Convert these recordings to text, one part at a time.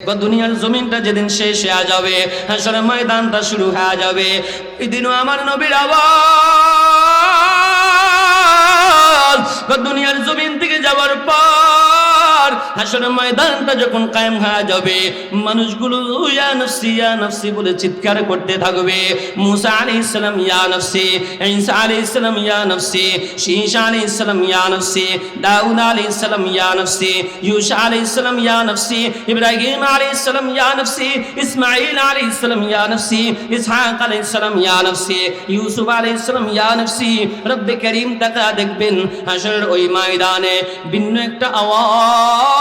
দুনিয়ার জমিনটা যেদিন শেষ হয়ে যাবে হাসরের ময়দানটা শুরু হয়ে যাবে, এদিনও দিনও আমার নবীর আবার দুনিয়ার জমিন থেকে যাওয়ার পর হাসরের ময়দানটা যখন কায়েম হয়ে যাবে, মানুষগুলো ইয়া নফসি ইয়া নফসি বলে চিৎকার করতে থাকবে। মুসা আলাইহিস সালাম, ইয়া নফসি, ঈসা আলাইহিস সালাম, ইয়া নফসি, শীশা আলাইহিস সালাম, ইয়া নফসি, দাউদ আলাইহিস সালাম, ইয়া নফসি, ইউসা আলাইহিস সালাম, ইয়া নফসি, ইব্রাহিম আলাইহিস সালাম, ইয়া নফসি, ইসমাঈল আলাইহিস সালাম, ইয়া নফসি, ইসহাক আলাইহিস সালাম, ইয়া নফসি, ইউসুফ আলাইহিস সালাম, ইয়া নফসি। রব্বে করিম তাকা দেখবেন হাসরের ওই ময়দানে ভিন্ন একটা আওয়াজ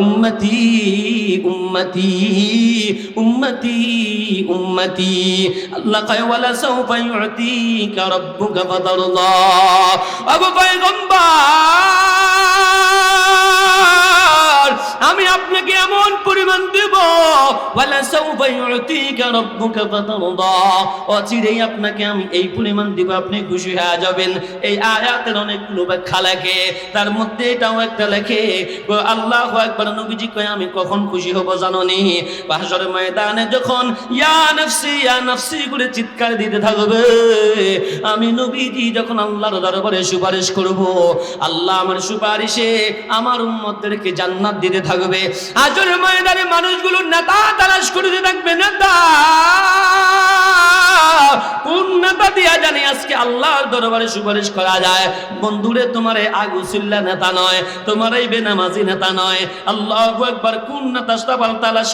উম্মতি উম্মতি উম্মতি উম্মতি। আল্লাহ কয় ওয়ালা সাউফা ইউতিকা রাব্বুকা ফাতারদা আবু পয়গম্বর আমি আপনাকে এমন পরিমাণ দেব অচিরেই আপনাকে আমি এই পরিমাণ দিব, আপনি খুশি হয়ে যাবেন। এই আয়াতের অনেকগুলো ব্যাখ্যা লেখে, তার মধ্যে এটাও একটা লেখে আল্লাহ একবার নবীজি কয়, আমি কখন খুশি হব জাননি? বাসর ময়দানে যখন, ইয়া নফসি ইয়া নফসি করে চিৎকার দিতে থাকবে, আমি নবীজি যখন আল্লাহর দরবারে সুপারিশ করব, আল্লাহ আমার সুপারিশে আমার উম্মতদেরকে জান্নাত দিতে থাকবে। আজর ময়দানে মানুষগুলো নেতা তালাশ করতে থাকবে নেতা। দিয়া জানি আজকে আল্লাহর দরবারে সুপারিশ করা যায়। বন্ধুরে, তোমার এই নেতা নয়, তোমার এই বেনামাজি নেতা নয়। আল্লাহ একবার কোন নেতা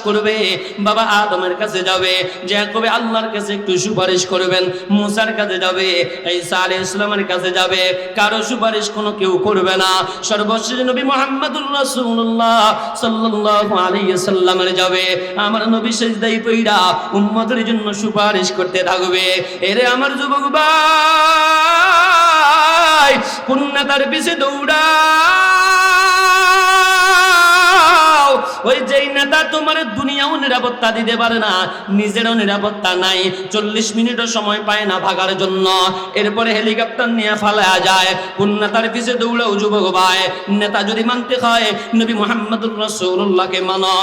করবে? বাবা আদমের কাছে যাবে যে কবে আল্লাহর কাছে একটু সুপারিশ করবেন। মুসার কাছে যাবে আলাইহিস ইসলামের কাছে যাবে। কারও সুপারিশ কোনো কেউ করবে না। নবী সাল্লামের যাবে। আমার নবী জন্য সুপারিশ করতে থাকবে। এরে আমার যুবক ভাই কোন নেতার পিছে দৌড়াও। ওই যেই নেতা তোমার দুনিয়াও নিরাপত্তা দিতে পারে না, নিজেরও নিরাপত্তা নাই, চল্লিশ মিনিটও সময় পায় না ভাগার জন্য। এরপরে হেলিকপ্টার নিয়ে ফালা যায় কোন নেতার পিছে দৌড়াও যুবক ভাই। নেতা যদি মানতে হয়, নবী মোহাম্মদুর রসুল্লাহকে মানো।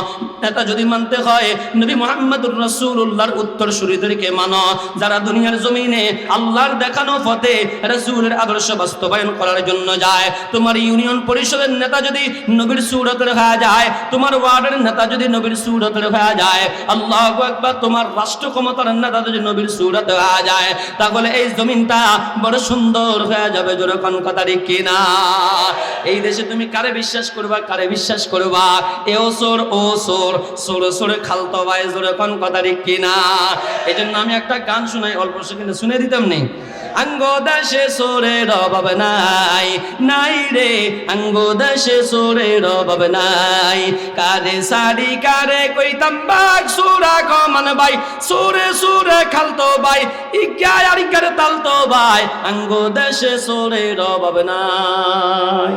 নেতা যদি মানতে হয়, নবী মোহাম্মদুর রসুল্লাহর উত্তর সুরীদেরকে মানো। যারা দুনিয়ার জমিনে আল্লাহর দেখানো পথে রসুলের আদর্শ বাস্তবায়ন করার জন্য যায়, তোমার ইউনিয়ন পরিষদের নেতা যদি নবীর সুরতের হয়ে যায়, তোমার ওয়ার্ডের নেতা যদি নবীর সুরতের হয়ে যায়, আল্লাহ একবার তোমার রাষ্ট্র ক্ষমতার নেতা যদি নবীর সুরত হয়ে যায়, তাহলে এই জমিনটা বড় সুন্দর হয়ে যাবে যেরকম কথা ঠিক না এই দেশে তুমি কারে বিশ্বাস করবা, কারে বিশ্বাস করবা? এ ও সোর ও সোর, সোরে সোরে খালতো ভাই যেরকম কথা ঠিক না এই জন্য আমি একটা গান শোনাই, অল্প সেখানে শুনে দিতাম নেই আঙ্গ দেশে সোরে রবাব নাই নাই রে, আঙ্গ দেশে সোরে রবাব নাই। কারে সারি কারে কইতাম বাগ সুরা কমান ভাই, সুরে সুরে খালতো ভাই ইজ্ঞা আর ইজ্ঞারে তালতো ভাই, আঙ্গ দেশে সোরে রবাব নাই।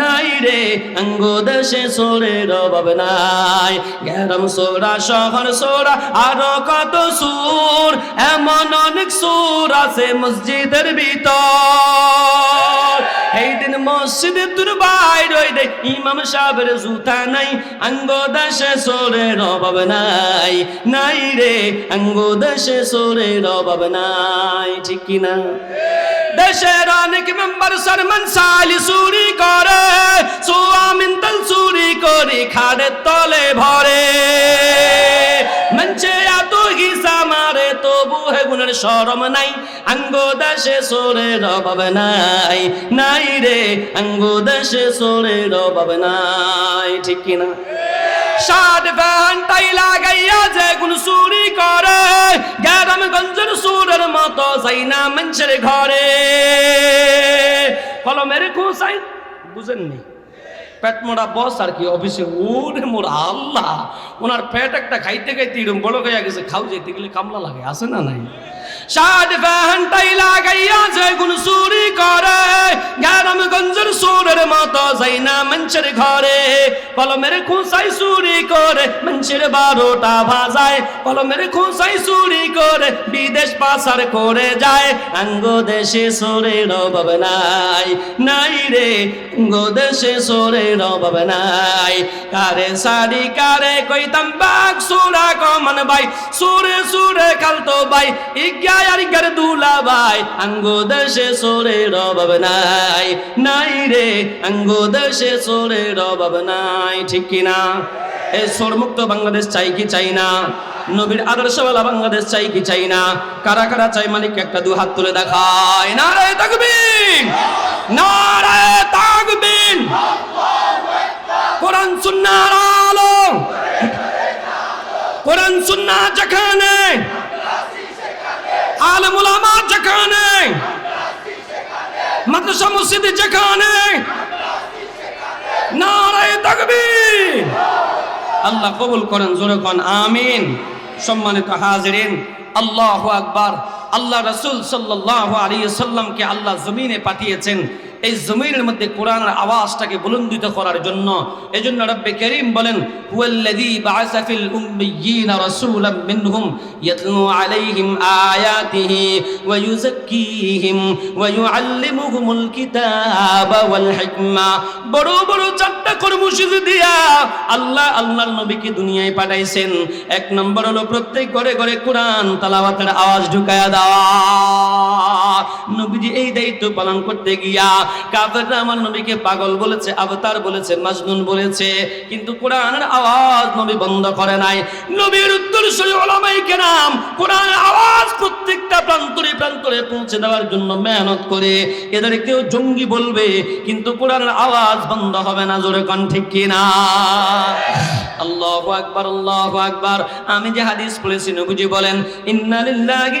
নাই রে অঙ্গ দেশে সোরের অভাব নাই। গ্যারম সোরা, শহর সোরা, আরও কত সুর, এমন অনেক সুর আছে মসজিদের ভিতর। মসজিদে তোর বাইর দে ইমাম সাহেবের জুতা নাই অঙ্গ দেশে সোরের অভাব নাই। নাই রে অঙ্গ দেশে সোরের অভাব নাই, ঠিক কিনা দেশের অনেক মেম্বার সরমান সালি চুরি করে সোয়ামিন তেল চুরি করে খাড়ের তলে ভরে। গুণের সরম নাই, আঙ্গ দেশে সোরের নাই। নাই রে, আঙ্গ দেশে সোরের অভাব নাই, ঠিক কিনা? ষাট ঘন্টাই লাগাইয়া যে গুণ চুরি করে গ্যারাম গঞ্জের সুরের মতো যাই না মানুষের ঘরে। কলমের খুঁসাই বুঝেননি? পেট মোড়া বস আর কি অফিসে, ওরে মোরা আল্লাহ। ওনার পেট একটা খাইতে খাইতে এরকম বড় হয়ে গেছে, খাও যেতে গেলে কামলা লাগে, আছে না নাই? ষাট ফ্যানটাই লাগাইয়া যেগুন চুরি করে। গ্রামগঞ্জের সুরের মতো যাই না মঞ্চের ঘরে। কলমের খুঁসাই চুরি করে, মঞ্চের বারোটা ভাজায় কলমের খুঁসাই চুরি করে, বিদেশ পাচার করে যায়। আঙ্গ দেশে সোরের অভাব নাই। নাই রে আঙ্গ দেশে সোরের অভাব নাই। কারে সারি, কারে কইতাম বাক সুরা কমন ভাই। সুরে সুরে খালতো ভাই। ইজ্ঞা আর ইজ্ঞার দুলা ভাই, আঙ্গ দেশে সোরের অভাব নাই। নাই রে, আঙ্গ দেশে সোরের অভাব নাই, ঠিক কিনা এই সোরমুক্ত বাংলাদেশ চাই কি চাই না? নবীর আদর্শওয়ালা বাংলাদেশ চাই কি চাই না? কারা কারা চাই মালিক, একটা দু হাত তুলে দেখায়। নারে তাকবীর! নারে তাকবীর! কোরআন, সুন্নাহর আলো! কোরআন, সুন্নাহ যেখানে যেখানে। মাদ্রাসা মসজিদ যেখানে। নারায় আল্লাহ কবুল করেন, জোরে কন, আমিন। সম্মানিত হাজিরিন, আল্লাহ আকবার। আল্লাহ রসুল সাল্লাহ আলী সাল্লামকে আল্লাহ জমিনে পাঠিয়েছেন। এই জমিনের মধ্যে কোরআনের আওয়াজটাকে বুলন্দিত করার জন্য। এজন্য রব্বে করিম বলেন বড় বড় চারটা দিয়া আল্লাহ নবীকে দুনিয়ায় পাঠাইছেন। এক নম্বর হলো প্রত্যেক ঘরে ঘরে কোরআন আওয়াজ ঢুকায়া দেওয়া। নবীজি এই দায়িত্ব পালন করতে গিয়া কাফেররা আমার নবীকে পাগল বলেছে, আবতার বলেছে, মাজনুন বলেছে, কিন্তু কোরআনের আওয়াজ নবী বন্ধ করে নাই। নবীর ওলামাই আওয়াজ প্রত্যেকটা প্রান্তরে প্রান্তরে পৌঁছে দেওয়ার জন্য মেহনত করে। এদের কেউ জঙ্গি বলবে, কিন্তু কোরআনের আওয়াজ বন্ধ হবে না, জোরে ঠিক কিনা? আল্লাহ আকবার আল্লাহ আকবার। আমি যে হাদিস পড়েছি বলেন ইন্নালিল্লাহি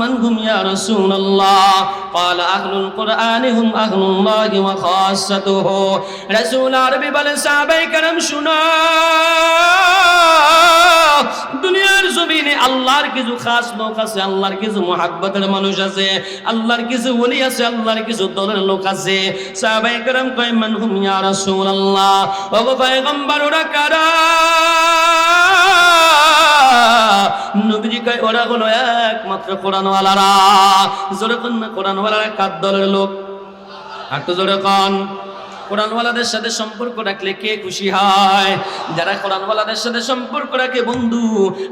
মান হুম ইয়া রাসূলুল্লাহ। قال أهل القرآن هم أهل الله وخاصته رسول عربي بل صحابي كرم شنا দুনিয়ার জমিনে আল্লাহর কিছু খাস লোক আছে আল্লাহর কিছু মহাব্বতের মানুষ আছে আল্লাহর কিছু ওলি আছে আল্লাহর কিছু দলের লোক আছে সাহাবায়ে کرام কয় মান হুম ইয়া রাসূলুল্লাহ ওগো পয়গম্বর ওরা কারা নবীজি কয় ওরা হলো একমাত্র কোরআনওয়ালারা জোরে কোন না কোরআনওয়ালারা কার দলের লোক আর তো জোরে কন কোরআনওয়ালাদের সাথে সম্পর্ক রাখলে কে খুশি হয়? যারা কোরআনওয়ালাদের সাথে সম্পর্ক রাখে, বন্ধু,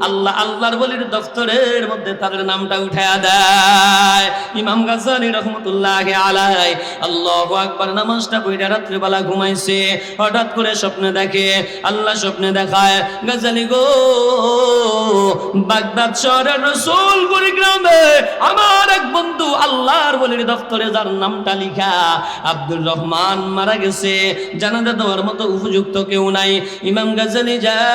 আল্লাহ আল্লাহর বলির দফতরের মধ্যে তাদের নামটা উঠায়া দেয়। ইমাম গাজালি রহমতুল্লাহ আলাই আল্লাহ আকবার, নামাজটা পড়ে রাত্রিবেলা ঘুমাইছে। হঠাৎ করে স্বপ্নে দেখে, আল্লাহ স্বপ্নে দেখায় গাজালি গো, বাগদাদ শহরের রসুলপুর গ্রামে আল্লাহর বলির দফতরে যার নামটা লিখা, আব্দুর রহমান মারা গেছে। জানাজা দেওয়ার মতো উপযুক্ত কেউ নাই। ইমাম গাজালি যাও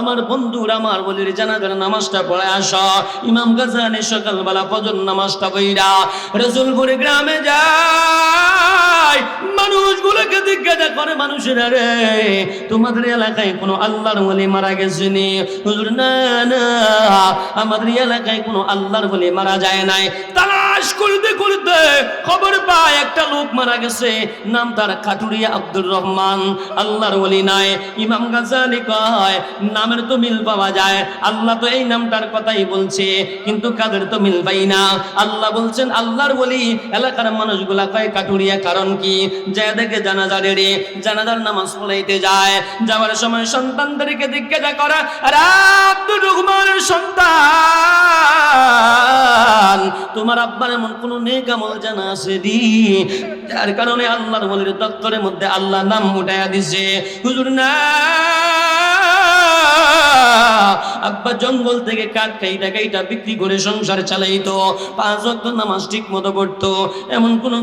আমার বন্ধুর, আমার বলির জানাজার নামাজটা পড়ে আসা। ইমাম গাজালি সকালবেলা ফজর নামাজটা বইরা রসুলপুরে গ্রামে যায়। মানুষগুলোকে জিজ্ঞাসা করে, মানুষের রে, তোমাদের এলাকায় কোনো আল্লাহর বলি মারা গেছে নি হুজুর, না না, আমাদের এলাকায় কোনো আল্লাহর বলি মারা যায় নাই। তালাশ করতে করতে খবর পায়, একটা লোক মারা গেছে। নাম তার খাটুরিয়া আব্দুর রহমান। আল্লাহর বলি নাই। ইমাম গাজালি কয়, নামের তো মিল পাওয়া যায়। আল্লাহ তো এই নামটার কথাই বলছে, কিন্তু কাদের তো মিল পাই না। আল্লাহ বলছেন, আল্লাহর বলি এলাকার মানুষগুলা কয়, কাটুরিয়া কারণ কি? যা দেখে জানাজারে রে জানাজার নামাজ পড়াইতে যায়। যাওয়ার সময় সন্তানদেরকে জিজ্ঞাসা করা, আরে আব্দুর রহমানের সন্তান তোমার আব্বার এমন কোন নেক আমল জানা আছে দি? যার কারণে আল্লাহর বলির দপ্তরের মধ্যে আল্লাহ নাম উঠাইয়া দিছে। হুজুর, না! আব্বা জঙ্গল থেকে কাঠ খাইটা খাইটা বিক্রি করে সংসার চালাইতো। পাঁচ ওয়াক্ত নামাজ ঠিক মতো করতো এমন কোন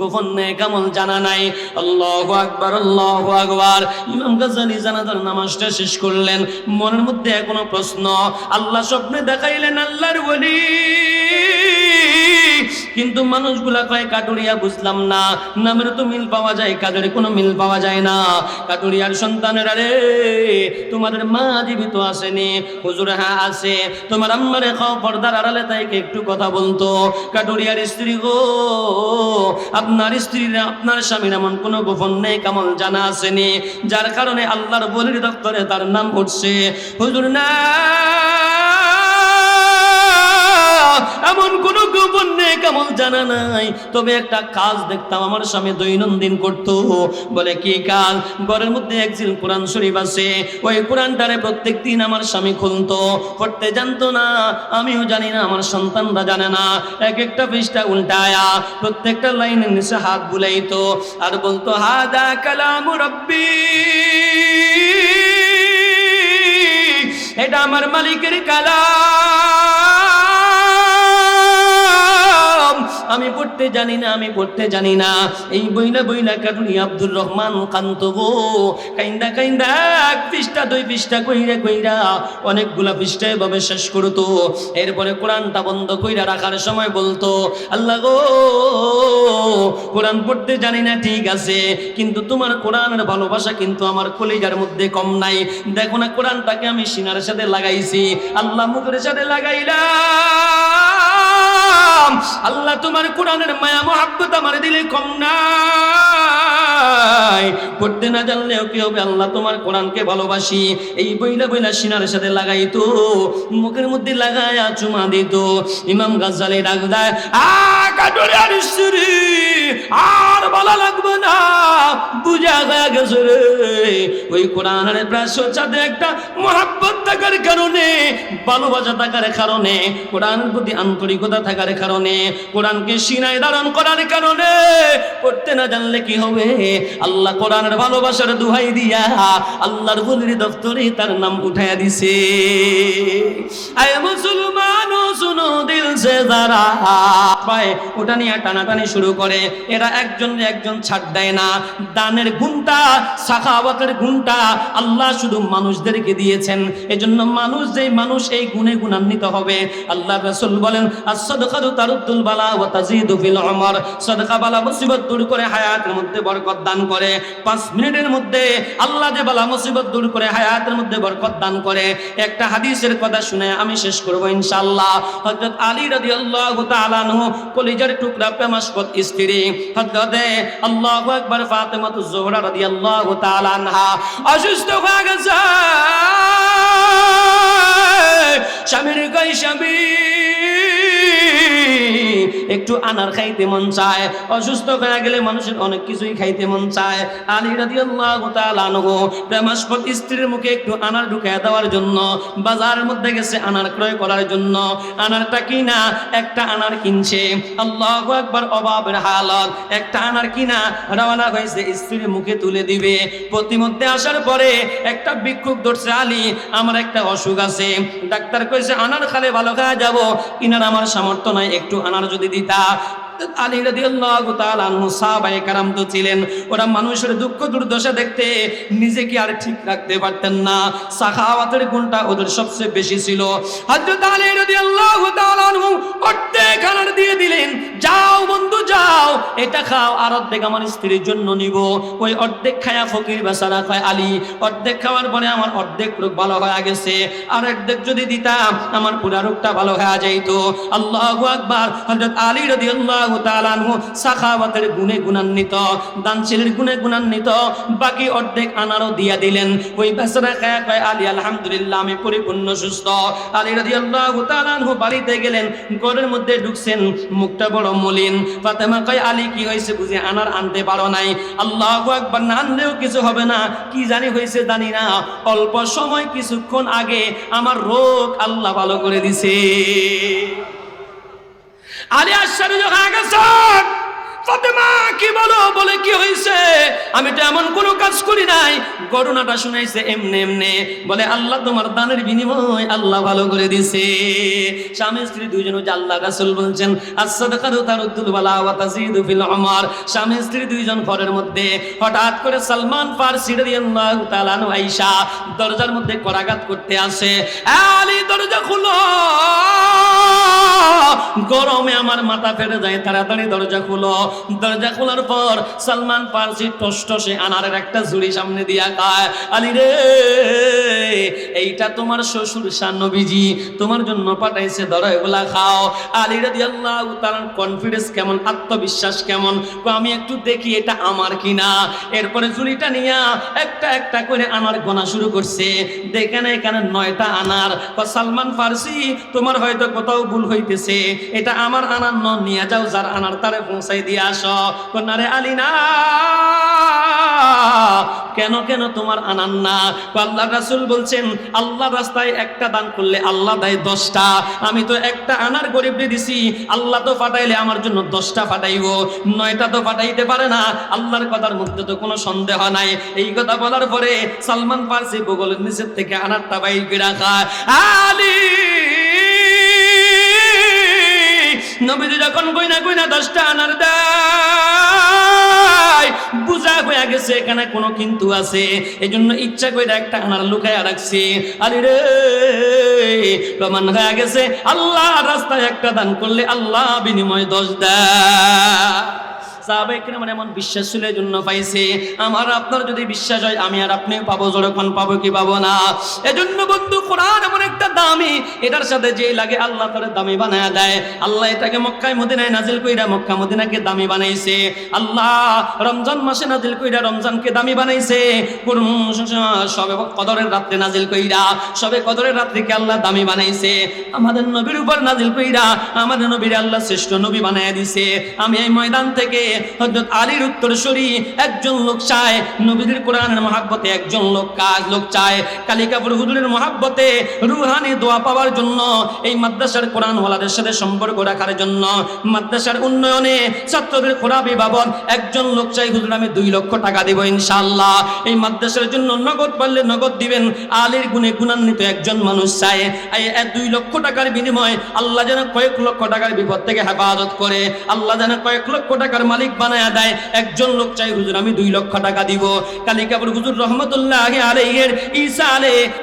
গোপন নেই কেমন জানা নাই। আল্লাহ আকবার আল্লাহ আকবার। ইমাম গাজালি জানাজার নামাজটা শেষ করলেন। মনের মধ্যে এখনও প্রশ্ন, আল্লাহ স্বপ্নে দেখাইলেন আল্লাহর বলি কিন্তু মানুষগুলা কয়, কাটুরিয়া বুঝলাম না। নামের তো মিল পাওয়া যায়, কাজের কোনো মিল পাওয়া যায় না। কাটুরিয়ার সন্তানেরা রে, তোমাদের মা জীবিত আসেনি। হুজুর হ্যাঁ আছে। তোমার আম্মারে খাও, পর্দার আড়ালে তাইকে একটু কথা বলতো। কাটুরিয়ার স্ত্রী গো, আপনার স্ত্রীর আপনার স্বামীর এমন কোনো গোপন নেই, কেমন জানা আসেনি। যার কারণে আল্লাহর বলির দপ্তরে তার নাম উঠছে। হুজুর, না এমন কোন গোপন নেই কেমন জানা নাই। তবে একটা কাজ দেখতাম, আমার স্বামী দৈনন্দিন করতো। বলে, কি কাজ? ঘরের মধ্যে একজিল কোরআন শরীফ আছে। ওই কোরআনটারে প্রত্যেক দিন আমার স্বামী খুলতো। পড়তে জানতো না, আমিও জানি না, আমার সন্তানরা জানে না। এক একটা পৃষ্ঠা উল্টায়া প্রত্যেকটা লাইনের নিচে হাত বুলাইতো। আর বলতো, হাদা কালাম রব্বি। এটা আমার মালিকের কালাম। আমি পড়তে জানি না, আমি পড়তে জানি না। এই বইলা বইলা কাটুনি আব্দুর রহমান কান্ত গো। কাইন্দা কাইন্দা, এক পৃষ্ঠা, দুই পৃষ্ঠা কইরা কইরা অনেকগুলা পৃষ্ঠা এভাবে শেষ করতো। এরপরে কোরআনটা বন্ধ কইরা রাখার সময় বলতো, আল্লাহ গো, কোরআন পড়তে জানি না, ঠিক আছে, কিন্তু তোমার কোরআনের ভালোবাসা কিন্তু আমার কলিজার মধ্যে কম নাই। দেখো না, কোরআনটাকে আমি সিনার সাথে লাগাইছি। আল্লাহ মুখের সাথে লাগাইলাম। আল্লাহ তোমার কোরআনের মায়া, মহাব্বত আমার দিলে কম নাই। পড়তে না জানলেও কি হবে? আল্লাহ তোমার কোরআনকে ভালোবাসি। এই বইলা বইলা সিনার সাথে লাগাইতো, মুখের মধ্যে লাগায়া চুমা দিত। ইমাম গাজ্জালি ডাক দেয়, আ কাটুরিয়ার স্ত্রী আর বলা লাগবে না, বুঝা গয়া গেছে রে। ওই কোরআনের প্রাশ্য সাথে একটা মহাব্বত থাকার কারণে, ভালোবাসা থাকার কারণে, কোরআনের প্রতি আন্তরিকতা থাকার কারণে কোরআনকে সিনায় ধারণ করার কারণে পড়তে না জানলে কি হবে? আল্লাহ কোরআনের ভালোবাসার দুহাই দিয়া আল্লাহর বলির দপ্তরে তার নাম উঠাইয়া দিছে। আয় মুসলমান শুনো দিল সে যারা পায় ওটা নিয়ে টানাটানি শুরু করে। এরা একজন একজন ছাড় দেয় না। দানের গুণটা, সাখাওয়াতের গুণটা আল্লাহ শুধু মানুষদেরকে দিয়েছেন। এজন্য মানুষ যেই মানুষ এই গুণে গুণান্বিত হবে। আল্লাহ রাসূল বলেন as-sadaqatu taruddul bala tazidu fil umr সাদাকা বালা মুসিবত দূর করে হায়াতের মধ্যে বরকত দান করে। পাঁচ মিনিটের মধ্যে আল্লাহ যে বালা মুসিবত দূর করে হায়াতের মধ্যে বরকত দান করে। একটা হাদিসের কথা শুনে আমি শেষ করব ইনশাআল্লাহ। হযরত আলী রাদিয়াল্লাহু তাআলা আনহু কলিজার টুকরা প্রেমাস্পদ স্ত্রী। হযরতে আল্লাহু আকবার ফাতেমাতু জোহরা রাদিয়াল্লাহু তাআলা আনহা অসুস্থ হয়ে গেছে। স্বামীর কই স্বামী। একটু আনার খাইতে মন চায়। অসুস্থ হয়ে গেলে মানুষের অনেক কিছুই খাইতে মন চায়। আলী রাদিয়াল্লাহু তাআলা আনহু প্রেমাস্পদ স্ত্রীর মুখে একটু আনার ঢুকায় দেওয়ার জন্য, বাজারের মধ্যে গেছে আনার ক্রয় করার জন্য। আনারটা কিনা? একটা আনার কিনছে। আল্লাহু আকবার অভাবের হালত। একটা আনার কিনা? রওনা হয়েছে স্ত্রীর মুখে তুলে দিবে। প্রতিমধ্যে আসার পরে একটা ভিক্ষুক ধরছে, আলী, আমার একটা অসুখ আছে। ডাক্তার কইছে, আনার খালে ভালো খাওয়া যাব। কিনার আমার সামর্থ্য নাই, একটু আনার যদি দিতা আলী রাদিয়াল্লাহু তো ছিলেন। ওরা মানুষের দুঃখ দুর্দশা দেখতে নিজেকে আর ঠিক রাখতে পারতেন না। গুণটা ওদের সবচেয়ে বেশি ছিল। আলী অর্ধেক আনার দিয়ে দিলেন, যাও বন্ধু, যাও, এটা খাও, আর অর্ধেক আমার স্ত্রীর জন্য নিব। ওই অর্ধেক খায়া ফকির খায় আলী, অর্ধেক খাওয়ার পরে আমার অর্ধেক রোগ ভালো হয়ে গেছে। আর অর্ধেক যদি দিতাম, আমার পুরা রোগটা ভালো হয়ে যাইতো। আল্লাহু আকবার, হযরত আলী তাআলা আনহু সাখাওয়াতের গুণে গুণান্বিত, দানশীলের গুণে গুণান্বিত, বাকি অর্ধেক আনারও দিয়া দিলেন। ওই বেচারা আলী, আলহামদুলিল্লাহ, আমি পরিপূর্ণ সুস্থ। আলী তাআলা আনহু বাড়িতে গেলেন, ঘরের মধ্যে ঢুকছেন, মুখটা বড় মলিন। ফাতেমা কয়, আলী, কি হয়েছে বুঝে আনার আনতে পারো নাই? আল্লাহু আকবার, না আনলেও কিছু হবে না। কি জানি হয়েছে জানি না। অল্প সময় কিছুক্ষণ আগে আমার রোগ আল্লাহ ভালো করে দিছে। আলী আশ্চর্য কি বলো, বলে কি হয়েছে আমি তো এমন কোনো কাজ করি নাই। ঘটনাটা শুনাইছে এমনে এমনে। বলে, আল্লাহ তোমার দানের বিনিময় আল্লাহ ভালো করে দিছে। স্বামী স্ত্রী দুইজন যে আল্লাহ রাসূল বলছেন fil স্বামী স্ত্রী দুইজন ঘরের মধ্যে হঠাৎ করে সালমান ফারসি রাদিয়াল্লাহু তাআলা আনহু আয়েশা দরজার মধ্যে করাঘাত করতে আসে। আলী, দরজা খুলো! গরমে আমার মাথা ফেটে যায়, তাড়াতাড়ি দরজা খুলো। দরজা খোলার পর সালমান পারসি টস টসে আনারের একটা ঝুড়ি সামনে দিয়া খায় আলী রে, এইটা তোমার শ্বশুর শানবীজি তোমার জন্য পাঠাইছে ধরো এগুলা খাও। আলী রে আল্লাহ তার কনফিডেন্স কেমন, আত্মবিশ্বাস কেমন? আমি একটু দেখি এটা আমার কিনা। এরপরে ঝুড়িটা নিয়া একটা একটা করে আনার গোনা শুরু করছে। দেখে দেখেন এখানে নয়টা আনার। সালমান ফার্সি তোমার হয়তো কোথাও ভুল হইতেছে। এটা আমার আনার ন নিয়ে যাও, যার আনার তারে পৌঁছাই দিয়ে আসো। কন্যারে আলী না কেন কেন তোমার আনান না? আল্লাহ রাসুল বলছেন আল্লাহ রাস্তায় একটা দান করলে আল্লাহ দেয় দশটা। আমি তো একটা আনার গরিবরে দিছি, আল্লাহ তো ফাটাইলে আমার জন্য দশটা ফাটাইব। নয়টা তো ফাটাইতে পারে না, আল্লাহর কথার মধ্যে তো কোনো সন্দেহ নাই। এই কথা বলার পরে সালমান ফার্সি বগলের নিচের থেকে আনারটা বাইর রাখা। আলী! নবীজি যখন কইনা কইনা দশটা আনার দেয়, বুঝা হয়ে গেছে, এখানে কোনো কিন্তু আছে। এই জন্য ইচ্ছা করে একটা আনার লুকায় রাখছে। আরে রে, প্রমাণ হয়ে গেছে, আল্লাহ রাস্তায় একটা দান করলে আল্লাহ বিনিময় দশ দেয়। সাহাবাইকরাম এমন বিশ্বাস ছিল জন্য পাইছে। আমার আপনার যদি বিশ্বাস হয়, আমি আর পাবো যখন পাবো কি পাবো না? এজন্য বন্ধু, কোরআন এমন একটা দামি, এটার সাথে যে লাগে আল্লাহ দামি বানায় দেয়। আল্লাহ এটাকে মক্কায়, মদিনায় নাজিল কইরা মক্কা, মদিনাকে দামি বানাইছে। আল্লাহ রমজান মাসে নাজিল কইরা রমজানকে দামি বানাইছে। কুরম- সবে কদরের রাত্রে নাজিল কইরা, সবে কদরের রাত্রিকে আল্লাহ দামি বানাইছে। আমাদের নবীর উপর নাজিল কইরা, আমাদের নবীর আল্লাহ শ্রেষ্ঠ নবী বানায় দিছে। আমি এই ময়দান থেকে হযরত আলীর উত্তরসূরি একজন লোক চায় নবীদের কোরআনের মহাব্বতে, একজন লোক কাজ লোক চায় কালিকাপুর হুজুরের মহাব্বতে রুহানি দোয়া পাওয়ার জন্য, এই মাদ্রাসার সাথে সম্পর্ক রাখার জন্য, মাদ্রাসার উন্নয়নে ছাত্রদের খোরাবি বাবদ একজন লোক চাই হুজুর, আমি দুই লক্ষ টাকা দেব ইনশাআল্লাহ। এই মাদ্রাসার জন্য নগদ পারলে নগদ দিবেন, আলীর গুণে গুণান্বিত একজন মানুষ চায় দুই লক্ষ টাকার বিনিময়ে আল্লাহ যেন কয়েক লক্ষ টাকার বিপদ থেকে হেফাজত করে, আল্লাহ যেন কয়েক লক্ষ টাকার মালিক বানায় দেয়, একজন লোক চাই, হুজুর, আমি দুই লক্ষ টাকা দিব। কালিকাপুর হুজুর রহমতুল্লাহ আলাইহের ঈসা আলে